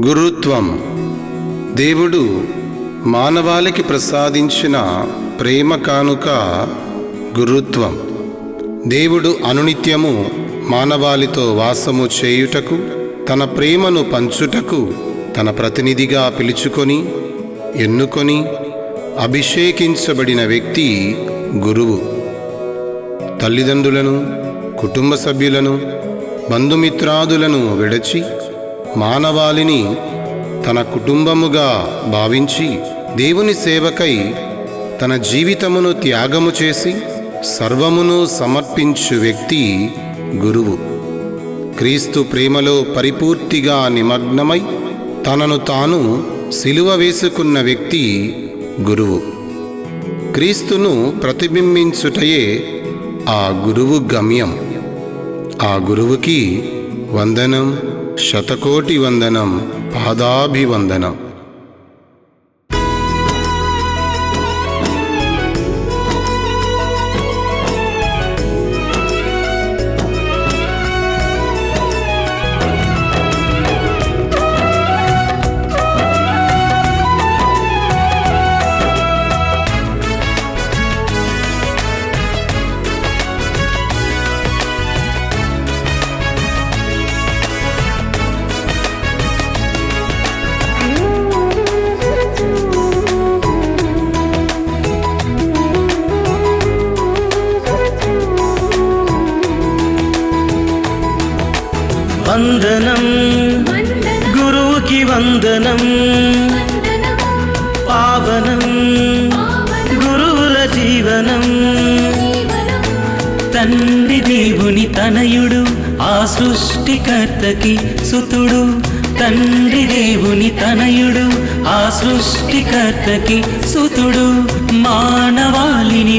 గురుత్వం. దేవుడు మానవాళికి ప్రసాదించిన ప్రేమ కానుక గురుత్వం. దేవుడు అనునిత్యము మానవాళితో వాసము చేయుటకు తన ప్రేమను పంచుటకు తన ప్రతినిధిగా పిలుచుకొని ఎన్నుకొని అభిషేకించబడిన వ్యక్తి గురువు. తల్లిదండ్రులను కుటుంబ సభ్యులను బంధుమిత్రాదులను విడచి మానవాళిని తన కుటుంబముగా భావించి దేవుని సేవకై తన జీవితమును త్యాగము చేసి సర్వమును సమర్పించు వ్యక్తి గురువు. క్రీస్తు ప్రేమలో పరిపూర్తిగా నిమగ్నమై తనను తాను సిలువ వేసుకున్న వ్యక్తి గురువు. క్రీస్తును ప్రతిబింబించుటయే ఆ గురువు గమ్యం. ఆ గురువుకి వందనం. शतकोटिवन्दनं पादाभिवन्दनम् వందనం. గురువుకి వందనం. పావనం. గురువుల జీవనం. తండ్రి దేవుని తనయుడు ఆ సృష్టికర్తకి సుతుడు. తండ్రి దేవుని తనయుడు ఆ సృష్టికర్తకి సుతుడు. మాన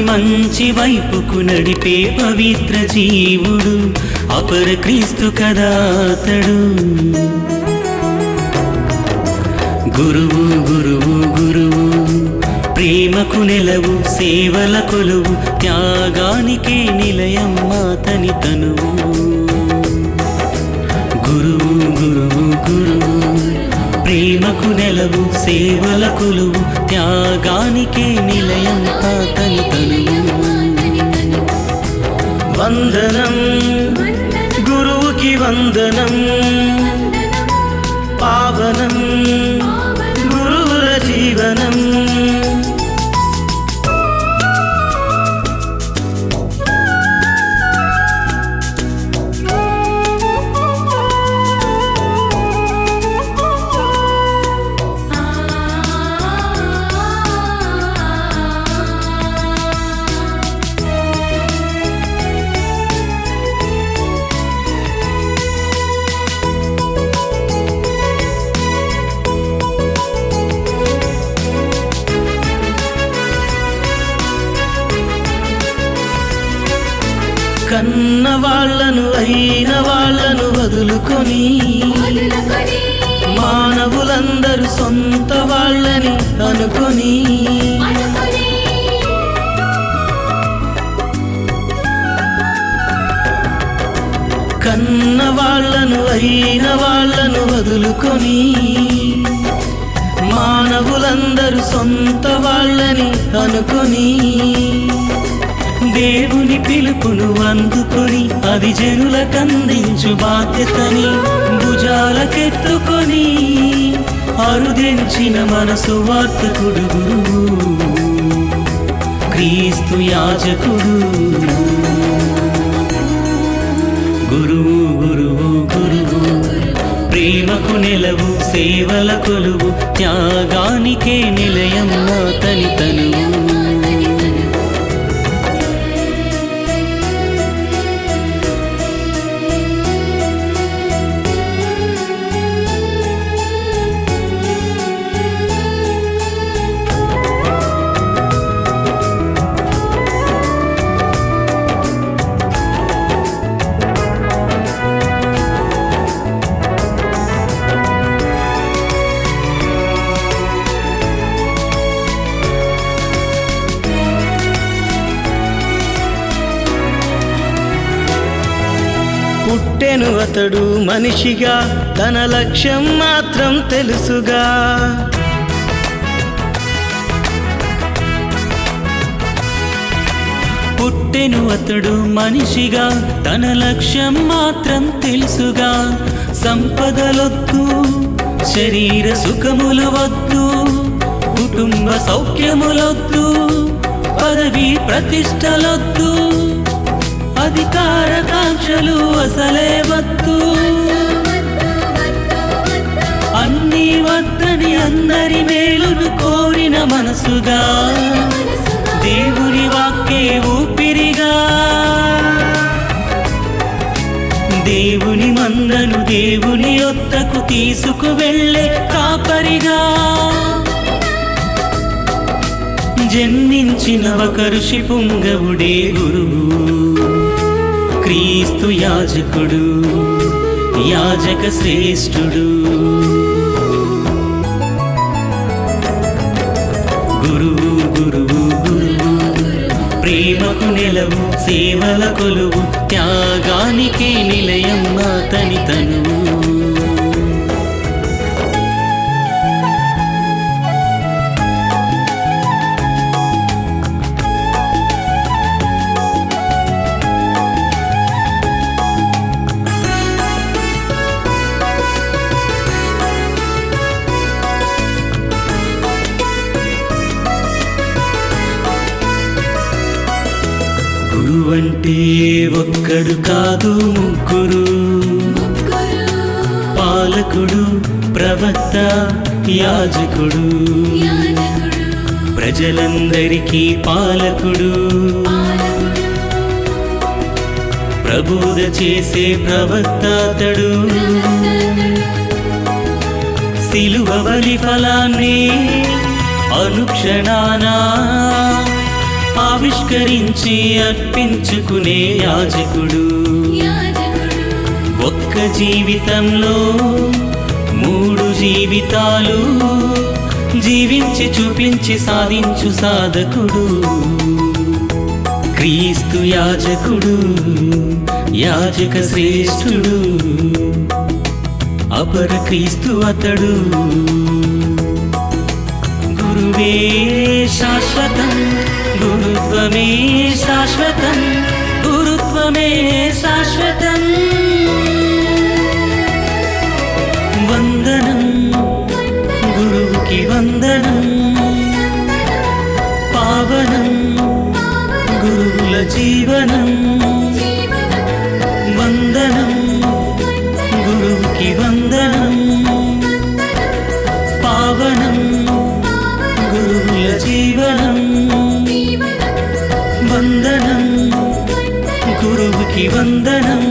మంచి వైపుకు నడిపే పవిత్ర జీవుడు అపర క్రీస్తు కదా అతడు గురువు గురువు గురువు ప్రేమకు నెలవు సేవల కొలువు త్యాగానికే నిలయం మాతని తనువు. గురువు గురువు గురువు ప్రేమకు నెలవు సేవల కొలువు త్యాగానికే నిలయం తాతని తనువు. వందనం గురువుకి వందనం కన్న వాళ్ళను అయిన వాళ్ళను వదులుకొని మానవులందరూ సొంత వాళ్ళని అనుకొని కన్న వాళ్ళను అయిన వాళ్ళను వదులుకొని మానవులందరూ సొంత వాళ్ళని అనుకొని దేవుని పిలుపును అందుకొని అది జనులకందించు బాధ్యతని భుజాలకెత్తుకొని అరుదించిన మనసు వార్తకుడు గురువు. క్రీస్తు యాజకుడు. గురువు గురువు గురువు. ప్రేమకు నిలవు సేవల కొలువు త్యాగానికే నిలయం తని తనువు. పుట్టెను అతడు మనిషిగా తన లక్ష్యం మాత్రం తెలుసుగా. పుట్టెను అతడు మనిషిగా తన లక్ష్యం మాత్రం తెలుసుగా. సంపదలొద్దు శరీర సుఖములు వద్దు కుటుంబ సౌఖ్యములొద్దు పదవి ప్రతిష్టలొద్దు. అధికార కాంక్షలు అసలే వద్దు. అన్ని వద్దని అందరి మేలును కోరిన మనసుగా. దేవుని వాక్కే ఊపిరిగా. దేవుని మందను దేవుని ఒత్తకు తీసుకు వెళ్ళే కాపరిగా. జన్మించిన ఒక ఋషి పుంగవుడే గురువు. క్రీస్తు యాజకుడు యాజక శ్రేష్ఠుడు. గురువు గురువు గురువు. ప్రేమకు నిలవు సేవల కొలువు త్యాగానికి నిలయం అతని తనువు అంటే ఒక్కడు కాదు ముగ్గురు. పాలకుడు ప్రవక్త యాజకుడు. ప్రజలందరికీ పాలకుడు. ప్రబోధ చేసే ప్రవక్త అతడు సిలువ బలి ఫలాన్ని అనుక్షణానా ఆవిష్కరించి అర్పించుకునే యాజకుడు. ఒక్క జీవితంలో మూడు జీవితాలు జీవించి చూపించి సాధించు సాధకుడు. క్రీస్తు యాజకుడు యాజక శ్రేష్ఠుడు అపర క్రీస్తు అతడు. గురువే శాశ్వతం. గురుత్వమే శాశ్వతం గురుత్వమే శాశ్వతం వందనం గురువుకి వందనం పావనం గురువుల குருவுக்கு வந்தனம்.